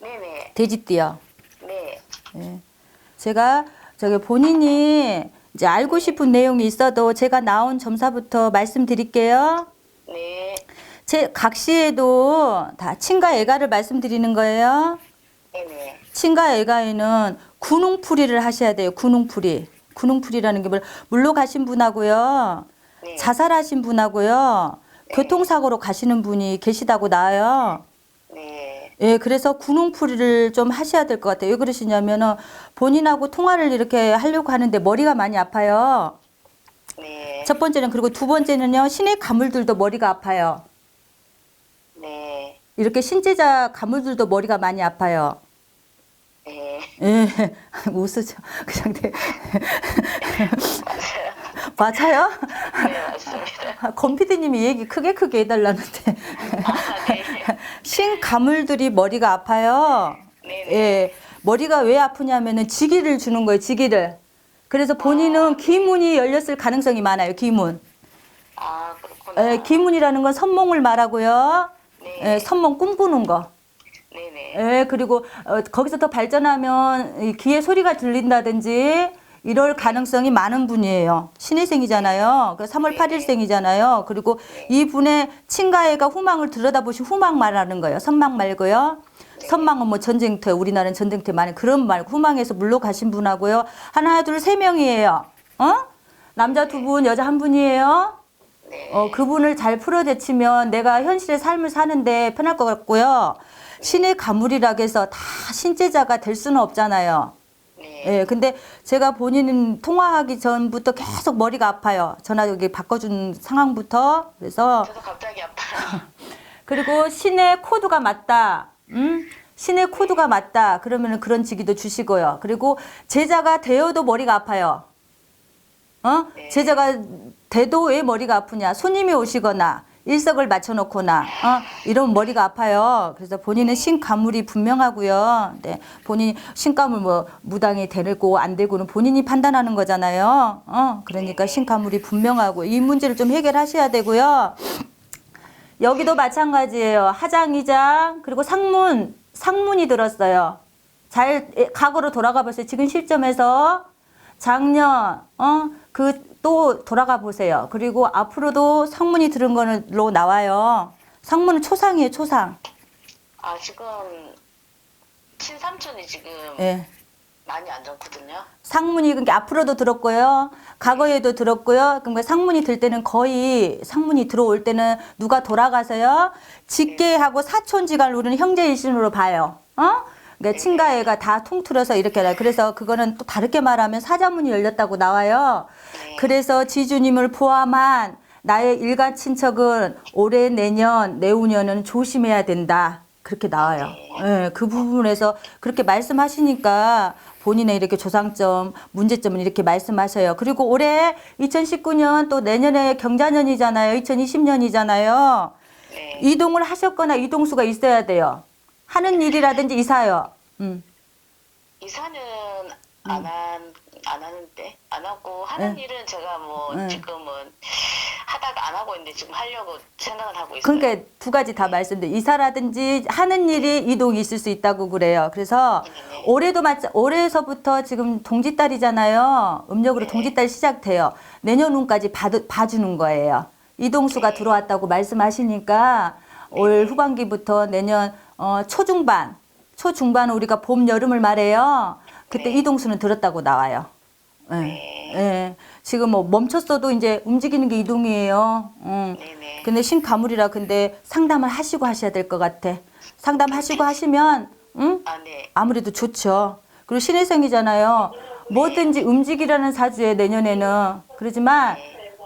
네네. 돼지띠요. 네. 예. 제가 저기 본인이 이제 알고 싶은 내용이 있어도 제가 나온 점사부터 말씀드릴게요. 네. 제 각 시에도 다 친가 애가를 말씀드리는 거예요. 네네. 친가 애가에는 군웅풀이를 하셔야 돼요. 군웅풀이. 군웅풀이라는 게 뭘- 물로 가신 분하고요. 네. 자살하신 분하고요. 교통사고로 가시는 분이 계시다고 나와요. 네. 예, 그래서 군웅풀이를 좀 하셔야 될 것 같아요. 왜 그러시냐면은 본인하고 통화를 이렇게 하려고 하는데 머리가 많이 아파요. 네. 첫 번째는 그리고 두 번째는요. 신의 가물들도 머리가 아파요. 네. 이렇게 신재자 가물들도 머리가 많이 아파요. 네. 예, 웃으죠. 그냥 네. 맞아요? 네, 맞습니다. 건피디님이 얘기 크게 크게 해달라는데 아, 네. 신 가물들이 머리가 아파요. 네네. 예, 머리가 왜 아프냐면은 지기를 주는 거예요. 지기를. 그래서 본인은 기문이 열렸을 가능성이 많아요. 기문. 아, 그렇구나. 예, 기문이라는 건 선몽을 말하고요. 네. 예, 선몽 꿈꾸는 거. 네네. 예, 그리고 어, 거기서 더 발전하면 이 귀에 소리가 들린다든지 이럴 가능성이 많은 분이에요. 신의생이잖아요. 그 3월 8일생이잖아요. 그리고 이 분의 친가애가 후망을 들여다보시 후망 말하는 거예요. 선망 말고요. 선망은 뭐 전쟁터, 우리나라는 전쟁터 많은 그런 말, 후망에서 물러가신 분하고요. 하나, 둘, 세 명이에요. 어? 남자 두 분, 여자 한 분이에요. 네. 어, 그분을 잘 풀어제치면 내가 현실의 삶을 사는데 편할 것 같고요. 신의 가물이라고 해서 다 신제자가 될 수는 없잖아요. 네. 예, 근데 제가 본인은 통화하기 전부터 계속 머리가 아파요. 전화기 바꿔준 상황부터. 그래서, 저도 갑자기 아파요. 그리고 신의 코드가 맞다. 음? 신의 코드가 맞다. 그러면 은 그런 직위도 주시고요. 그리고 제자가 되어도 머리가 아파요. 어? 네. 제자가 돼도 왜 머리가 아프냐? 손님이 오시거나 일석을 맞춰놓거나 어? 이러면 머리가 아파요. 그래서 본인은 신가물이 분명하고요. 네, 본인이 신가물 뭐 무당이 되고 안 되고는 본인이 판단하는 거잖아요. 어? 그러니까 신가물이 분명하고 이 문제를 좀 해결하셔야 되고요. 여기도 마찬가지예요. 하장이장 그리고 상문 상문이 들었어요. 잘 예, 과거로 돌아가 보세요. 지금 시점에서 작년 어그 또 돌아가 보세요. 그리고 앞으로도 상문이 들은 거로 나와요. 상문은 초상이에요. 초상. 아, 지금 친삼촌이 지금 예. 많이 안 좋거든요. 상문이 그러니까 앞으로도 들었고요. 과거에도 들었고요. 그러니까 상문이 들 때는 거의 상문이 들어올 때는 누가 돌아가서요. 직계하고 사촌지간을 우리는 형제일신으로 봐요. 어? 그러니까 친가애가 다 통틀어서 이렇게 나 그래서 그거는 또 다르게 말하면 사자문이 열렸다고 나와요. 네. 그래서 지주님을 포함한 나의 일가 친척은 올해 내년 내후년은 조심해야 된다. 그렇게 나와요. 예, 그 부분에서 그렇게 말씀하시니까 본인의 이렇게 조상점, 문제점을 이렇게 말씀하셔요. 그리고 올해 2019년 또 내년에 경자년이잖아요. 2020년이잖아요. 네. 이동을 하셨거나 이동수가 있어야 돼요. 하는 일이라든지 이사요. 음. 이사는 안 한, 안 하는데, 안 하고, 하는 네. 일은 제가 뭐, 네. 지금은 하다가 안 하고 있는데, 지금 하려고 생각을 하고 있어요. 그러니까 두 가지 다 말씀드려. 이사라든지 하는 일이 이동이 있을 수 있다고 그래요. 그래서 네네. 올해도 마찬 올해서부터 지금 동짓달이잖아요. 음력으로 네. 동짓달 시작돼요. 내년 운까지 봐, 봐주는 거예요. 이동수가 네. 들어왔다고 말씀하시니까 올 후반기부터 내년 어, 초중반, 초중반은 우리가 봄 여름을 말해요. 그때 네. 이동수는 들었다고 나와요. 예. 네. 예. 지금 뭐 멈췄어도 이제 움직이는 게 이동이에요. 음. 네네. 근데 신가물이라 근데 상담을 하시고 하셔야 될 것 같아. 상담하시고 하시면 응? 아, 네. 아무래도 좋죠. 그리고 신혜성이잖아요. 뭐든지 움직이라는 사주에 내년에는 그러지만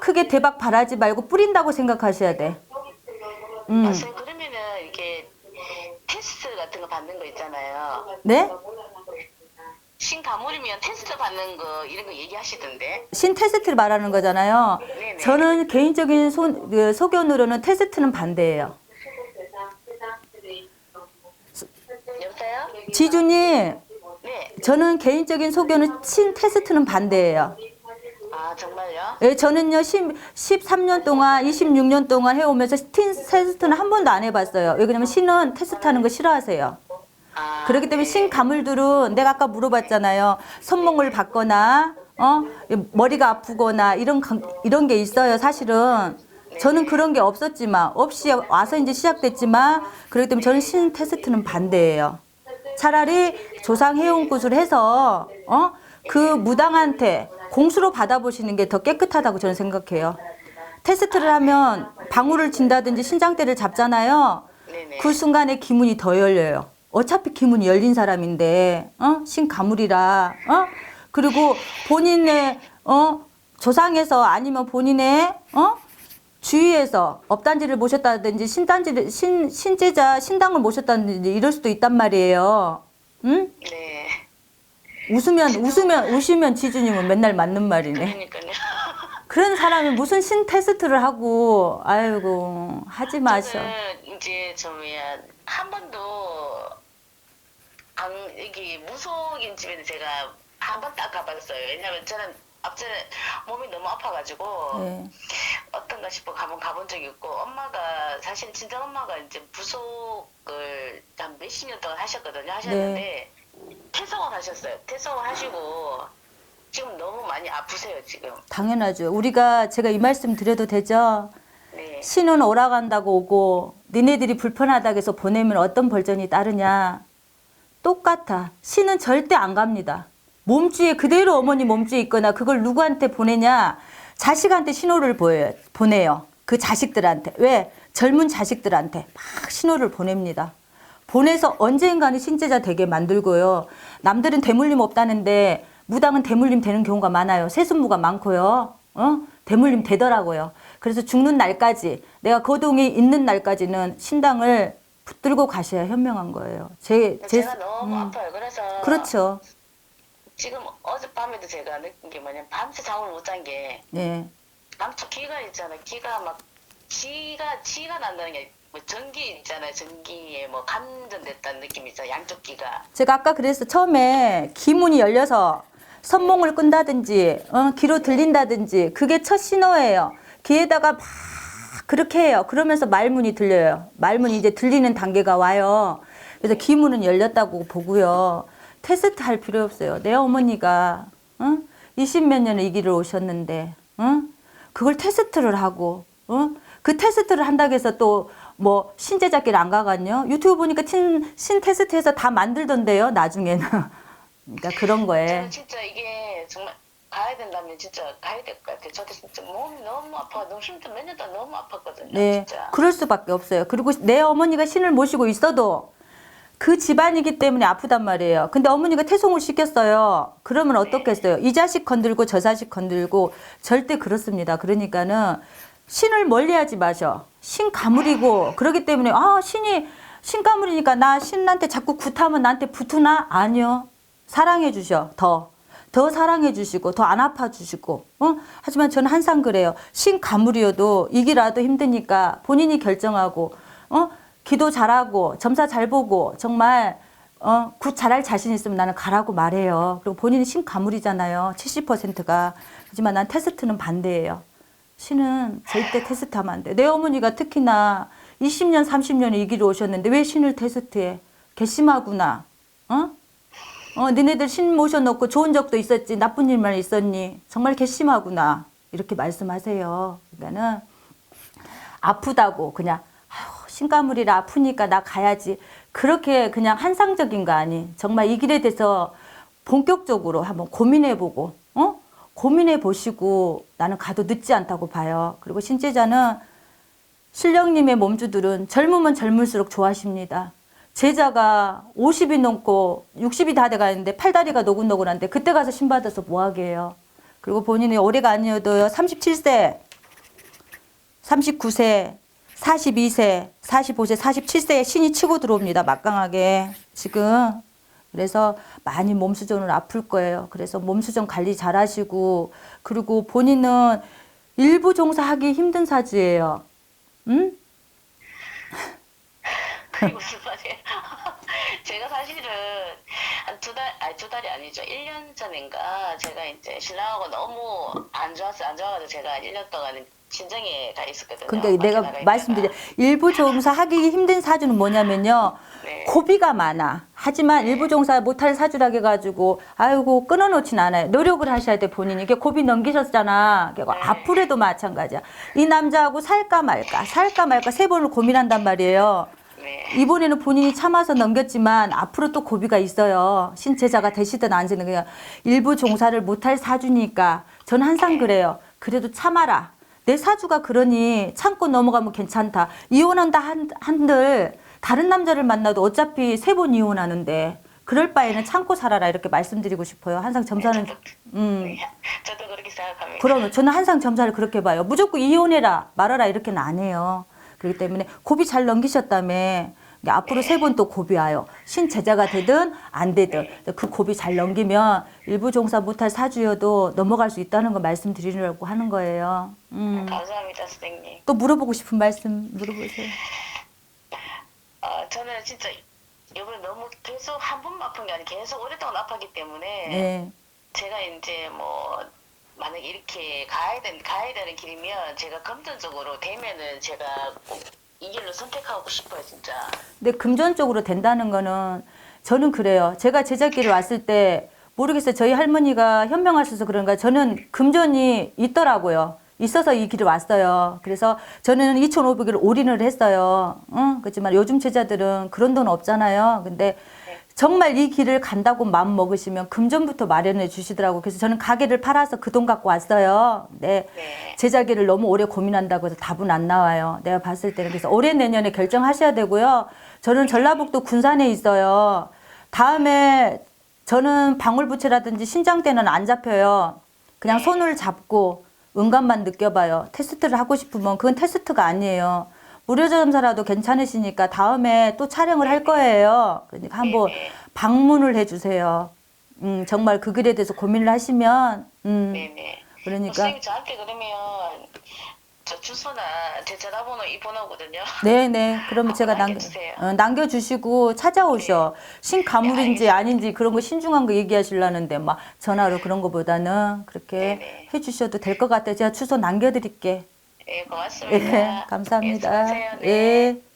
크게 대박 바라지 말고 뿌린다고 생각하셔야 돼. 음. 아, 선생님, 그러면은, 이렇게, 테스트 같은 거 받는 거 있잖아요. 네? 신가물이면 테스트 받는 거, 이런 거 얘기하시던데. 신 테스트를 말하는 거잖아요. 네네. 저는 개인적인 소, 그 소견으로는 테스트는 반대예요. 여보세요? 지주님, 네. 저는 개인적인 소견은 신 테스트는 반대예요. 아, 정말요? 예, 저는요, 10, 13년 동안, 26년 동안 해오면서 틴 테스트는 한 번도 안 해봤어요. 왜 그러냐면 신은 테스트 하는 거 싫어하세요. 아, 그렇기 때문에 네. 신가물들은 내가 아까 물어봤잖아요. 손목을 받거나 어 머리가 아프거나 이런 강- 이런 게 있어요. 사실은 저는 그런 게 없었지만 없이 와서 이제 시작됐지만 그렇기 때문에 저는 신 테스트는 반대예요. 차라리 조상 해온 곳을 해서 어 그 무당한테 공수로 받아보시는 게 더 깨끗하다고 저는 생각해요. 테스트를 하면 방울을 진다든지 신장대를 잡잖아요. 그 순간에 기문이 더 열려요. 어차피 기문이 열린 사람인데, 어? 신가물이라, 어? 그리고 본인의, 어? 조상에서 아니면 본인의, 어? 주위에서 업단지를 모셨다든지 신단지를, 신, 신제자, 신당을 모셨다든지 이럴 수도 있단 말이에요. 응? 네. 웃으면, 웃으면, 우시면 지주님은 맨날 맞는 말이네. 그러니까요. 그런 사람이 무슨 신 테스트를 하고, 아이고, 하지 마셔. 저는 이제 저 뭐야 한 번도 안 여기 무속인 집에는 제가 한 번도 안 가봤어요. 왜냐면 저는 앞전에 몸이 너무 아파가지고 네. 어떤가 싶어 가본 가본 적이 있고 엄마가 사실 친정 엄마가 이제 무속을 한 몇십 년 동안 하셨거든요. 하셨는데 퇴성을 하셨어요. 퇴성을 하시고 지금 너무 많이 아프세요 지금. 당연하죠. 우리가 제가 이 말씀 드려도 되죠? 네. 신은 오라간다고 오고 니네들이 불편하다고 해서 보내면 어떤 벌전이 따르냐. 똑같아. 신은 절대 안 갑니다. 몸주에 그대로 어머니 몸주에 있거나 그걸 누구한테 보내냐. 자식한테 신호를 보여요. 보내요. 그 자식들한테. 왜? 젊은 자식들한테 막 신호를 보냅니다. 보내서 언젠가는 신제자 되게 만들고요. 남들은 대물림 없다는데 무당은 대물림 되는 경우가 많아요. 세순무가 많고요. 어? 대물림 되더라고요. 그래서 죽는 날까지 내가 거동이 있는 날까지는 신당을 붙들고 가셔야 현명한 거예요. 제, 제 제가 너무 음, 아파요. 그래서 그렇죠. 지금 어젯밤에도 제가 느낀 게 뭐냐면 밤새 잠을 못 잔 게 예. 남쪽 기가 있잖아. 기가 막 지가 지가 난다는 게 뭐 전기 있잖아요. 전기에 뭐 감전됐다는 느낌이 있어. 양쪽 기가. 제가 아까 그래서 처음에 기문이 열려서 선몽을 끈다든지 어, 귀로 들린다든지 그게 첫 신호예요. 귀에다가 막 그렇게 해요. 그러면서 말문이 들려요. 말문이 이제 들리는 단계가 와요. 그래서 기문은 열렸다고 보고요. 테스트 할 필요 없어요. 내 어머니가 어? 20몇 년을 이 길을 오셨는데 어? 그걸 테스트를 하고 어? 그 테스트를 한다고 해서 또 뭐 신제자길 안 가갔냐? 유튜브 보니까 신, 신 테스트해서 다 만들던데요. 나중에는 그러니까 그런 거에 저는 진짜 이게 정말 가야 된다면 진짜 가야 될 것 같아요. 저도 진짜 몸이 너무 아파. 너무 힘들 몇년 동안 너무 아팠거든요. 네, 진짜. 그럴 수밖에 없어요. 그리고 내 어머니가 신을 모시고 있어도 그 집안이기 때문에 아프단 말이에요. 근데 어머니가 태송을 시켰어요. 그러면 어떻겠어요? 이 자식 건들고 저 자식 건들고 절대 그렇습니다. 그러니까는 신을 멀리하지 마셔. 신 가물이고 그러기 때문에 아 신이 신 가물이니까 나 신한테 자꾸 굿하면 나한테 붙으나 아니요. 사랑해 주셔 더. 더 사랑해 주시고 더 안 아파 주시고 어? 하지만 저는 항상 그래요 신 가물이어도 이기라도 힘드니까 본인이 결정하고 어 기도 잘하고 점사 잘 보고 정말 어 굿 잘할 자신 있으면 나는 가라고 말해요 그리고 본인이 신 가물이잖아요 70%가 하지만 난 테스트는 반대예요 신은 절대 테스트하면 안 돼. 내 어머니가 특히나 20년, 30년을 이 길을 오셨는데 왜 신을 테스트해? 괘씸하구나. 어? 어, 니네들 신 모셔놓고 좋은 적도 있었지, 나쁜 일만 있었니? 정말 괘씸하구나. 이렇게 말씀하세요. 그러니까는 아프다고 그냥 아휴, 신가물이라 아프니까 나 가야지. 그렇게 그냥 한상적인 거 아니. 정말 이 길에 대해서 본격적으로 한번 고민해보고, 어? 고민해 보시고 나는 가도 늦지 않다고 봐요. 그리고 신제자는 신령님의 몸주들은 젊으면 젊을수록 좋아하십니다. 제자가 50이 넘고 60이 다 돼가는데 팔다리가 노곤노곤한데 그때 가서 신 받아서 뭐 하게 해요. 그리고 본인이 올해가 아니어도요 37세, 39세, 42세, 45세, 47세에 신이 치고 들어옵니다. 막강하게 지금 그래서 많이 몸수전을 아플 거예요. 그래서 몸수전 관리 잘 하시고, 그리고 본인은 일부 종사하기 힘든 사주예요. 응? 그게 무슨 말이에요? 제가 사실은 한 두 달, 아니 두 달이 아니죠. 1년 전인가 제가 이제 신랑하고 너무 안 좋았어, 안 좋아가지고 제가 1년 동안 진정에 가 있었거든요. 그러니까 내가 있다가. 일부 종사 하기 힘든 사주는 뭐냐면요. 네. 고비가 많아. 하지만 일부 종사 못할 사주라 해가지고 아이고 끊어놓진 않아요. 노력을 하셔야 돼 본인이. 이게 고비 넘기셨잖아. 그리고 네. 앞으로도 마찬가지야. 이 남자하고 살까 말까, 살까 말까 세 번을 고민한단 말이에요. 네. 이번에는 본인이 참아서 넘겼지만 앞으로 또 고비가 있어요. 신체자가 되시든 안 되든 그냥 일부 종사를 못할 사주니까 저는 항상 그래요. 그래도 참아라. 내 사주가 그러니 참고 넘어가면 괜찮다. 이혼한다 한, 한들 다른 남자를 만나도 어차피 세 번 이혼하는데 그럴 바에는 참고 살아라 이렇게 말씀드리고 싶어요. 항상 점사는 음 네. 저도 그렇게 생각합니다. 그러면 저는 항상 점사를 그렇게 봐요. 무조건 이혼해라, 말아라 이렇게는 안 해요. 그렇기 때문에 고비 잘 넘기셨다며 앞으로 세 번 또 고비 와요. 신제자가 되든 안 되든 그 고비 잘 넘기면 일부 종사 못할 사주여도 넘어갈 수 있다는 거 말씀드리려고 하는 거예요. 음. 감사합니다, 선생님. 또 물어보고 싶은 말씀 물어보세요. 어, 저는 진짜 이번에 너무 계속 한 번만 아픈 게 아니라 계속 오랫동안 아팠기 때문에 네. 제가 이제 뭐 만약 이렇게 가야 되는 가야 되는 길이면 제가 금전적으로 되면은 제가 꼭이 길로 선택하고 싶어요, 진짜. 근데 금전적으로 된다는 거는 저는 그래요. 제가 제자기를 왔을 때 모르겠어요. 저희 할머니가 현명하셔서 그런가 저는 금전이 있더라고요. 있어서 이 길을 왔어요. 그래서 저는 2,500을 올인을 했어요. 응? 그렇지만 요즘 제자들은 그런 돈 없잖아요. 근데 정말 이 길을 간다고 마음 먹으시면 금전부터 마련해 주시더라고. 그래서 저는 가게를 팔아서 그 돈 갖고 왔어요. 네. 네. 제자기를 너무 오래 고민한다고 해서 답은 안 나와요. 내가 봤을 때는 그래서 올해 내년에 결정하셔야 되고요. 저는 전라북도 군산에 있어요. 다음에 저는 방울부채라든지 신장 때는 안 잡혀요. 그냥 손을 잡고 음감만 느껴봐요. 테스트를 하고 싶으면 그건 테스트가 아니에요. 무료 점사라도 괜찮으시니까 다음에 또 촬영을 할 거예요. 그러니까 한번 방문을 해주세요. 음, 정말 그 길에 대해서 고민을 하시면, 음, 네네. 그러니까. 선생님 저한테 그러면 저 주소나 제 전화번호 이 번호거든요. 네네. 그러면 제가 남겨, 남겨주세요. 어, 남겨주시고 찾아오셔. 신가물인지 네, 아닌지 그런 거 신중한 거 얘기하시려는데 막 전화로 그런 거보다는 그렇게 네네. 해주셔도 될 것 같아요. 제가 주소 남겨드릴게. 예, 고맙습니다. 예, 감사합니다. 예, 수고하세요. 네. 예.